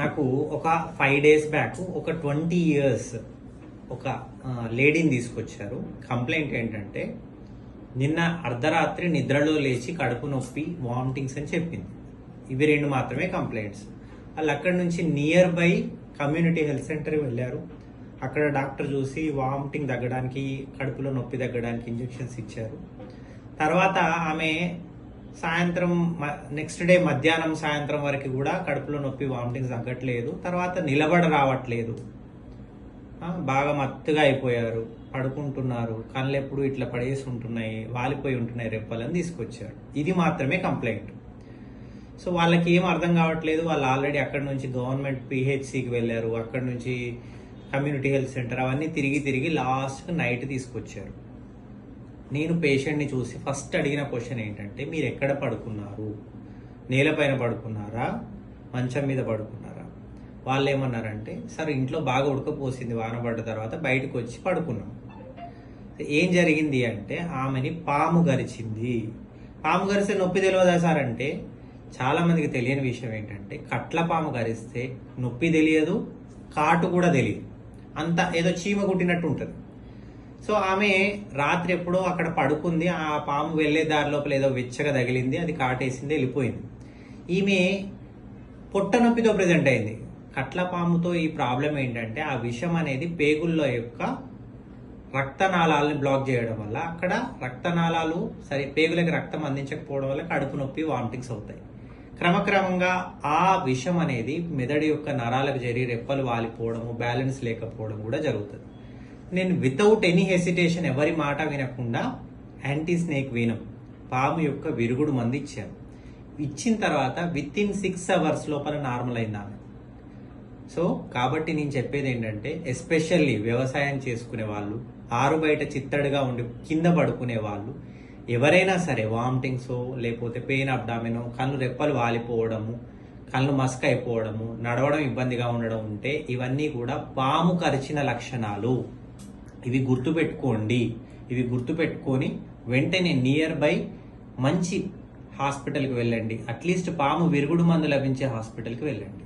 నాకు ఒక five days back ఒక ట్వంటీ ఇయర్స్ ఒక లేడీని తీసుకొచ్చారు. కంప్లైంట్ ఏంటంటే నిన్న అర్ధరాత్రి నిద్రలో లేచి కడుపు నొప్పి వామిటింగ్స్ అని చెప్పింది. ఇవి రెండు మాత్రమే కంప్లైంట్స్ వాళ్ళు అక్కడి నుంచి nearby community health centre వెళ్ళారు. అక్కడ డాక్టర్ చూసి వామిటింగ్ తగ్గడానికి కడుపులో నొప్పి తగ్గడానికి ఇంజెక్షన్స్ ఇచ్చారు. తర్వాత ఆమె సాయంత్రం నెక్స్ట్ డే మధ్యాహ్నం సాయంత్రం వరకు కూడా కడుపులో నొప్పి వామిటింగ్స్ తగ్గట్లేదు. తర్వాత నిలబడ రావట్లేదు బాగా మత్తుగా అయిపోయారు. పడుకుంటున్నారు. కళ్ళు ఎప్పుడు ఇట్లా పడేసి ఉంటున్నాయి వాలిపోయి ఉంటున్నాయి రెప్పలని తీసుకొచ్చారు. ఇది మాత్రమే కంప్లైంట్ సో వాళ్ళకి ఏం అర్థం కావట్లేదు. వాళ్ళు ఆల్రెడీ అక్కడ నుంచి గవర్నమెంట్ పిహెచ్సికి వెళ్ళారు. అక్కడ నుంచి కమ్యూనిటీ హెల్త్ సెంటర్ అవన్నీ తిరిగి తిరిగి లాస్ట్ నైట్ తీసుకొచ్చారు. నేను పేషెంట్ని చూసి ఫస్ట్ అడిగిన క్వశ్చన్ ఏంటంటే మీరు ఎక్కడ పడుకున్నారు? నేలపైన పడుకున్నారా? మంచం మీద పడుకున్నారా? వాళ్ళు ఏమన్నారంటే సార్ ఇంట్లో బాగా ఉడకపోసింది వాన పడ్డ తర్వాత బయటకు వచ్చి పడుకున్నాం. ఏం జరిగింది అంటే ఆమెని పాము గరిచింది. పాము గరిస్తే నొప్పి తెలియదా సార్ అంటే చాలామందికి తెలియని విషయం ఏంటంటే కట్ల పాము గరిస్తే నొప్పి తెలియదు కాటు కూడా తెలియదు. అంత ఏదో చీమ కుట్టినట్టు ఉంటుంది. సో ఆమె రాత్రి ఎప్పుడో అక్కడ పడుకుంది ఆ పాము వెళ్ళే దారి లోపల ఏదో వెచ్చగా తగిలింది అది కాటేసింది వెళ్ళిపోయింది. ఈమె పొట్ట నొప్పితో ప్రజెంట్ అయింది. కట్ల పాముతో ఈ ప్రాబ్లం ఏంటంటే ఆ విషం అనేది పేగుల్లో యొక్క రక్తనాళాలని బ్లాక్ చేయడం వల్ల అక్కడ రక్తనాళాలు సరే పేగులకి రక్తం అందించకపోవడం వల్ల కడుపు నొప్పి వామిటింగ్స్ అవుతాయి. క్రమక్రమంగా ఆ విషం అనేది మెదడు యొక్క నరాలకు చేరి రెప్పలు వాలిపోవడము బ్యాలెన్స్ లేకపోవడం కూడా జరుగుతుంది. నేను వితౌట్ ఎనీ హెసిటేషన్ ఎవరి మాట వినకుండా యాంటీ స్నేక్ వీనం పాము యొక్క విరుగుడు మంది ఇచ్చాను. ఇచ్చిన తర్వాత విత్ ఇన్ సిక్స్ అవర్స్ లోపల నార్మల్ అయింది ఆమె. సో కాబట్టి నేను చెప్పేది ఏంటంటే ఎస్పెషల్లీ వ్యవసాయం చేసుకునే వాళ్ళు ఆరు బయట చిత్తడిగా ఉండి కింద పడుకునే వాళ్ళు ఎవరైనా సరే వామిటింగ్స్ లేకపోతే పెయిన్ అబ్డామినో కళ్ళు రెప్పలు వాలిపోవడము కళ్ళు మస్క్ అయిపోవడము నడవడం ఇబ్బందిగా ఉండడం ఉంటే ఇవన్నీ కూడా పాము కరిచిన లక్షణాలు. ఇవి గుర్తుపెట్టుకోండి. ఇవి గుర్తుపెట్టుకొని వెంటనే నియర్ బై మంచి హాస్పిటల్కి వెళ్ళండి. అట్లీస్ట్ పాము విరుగుడు మందు లభించే హాస్పిటల్కి వెళ్ళండి.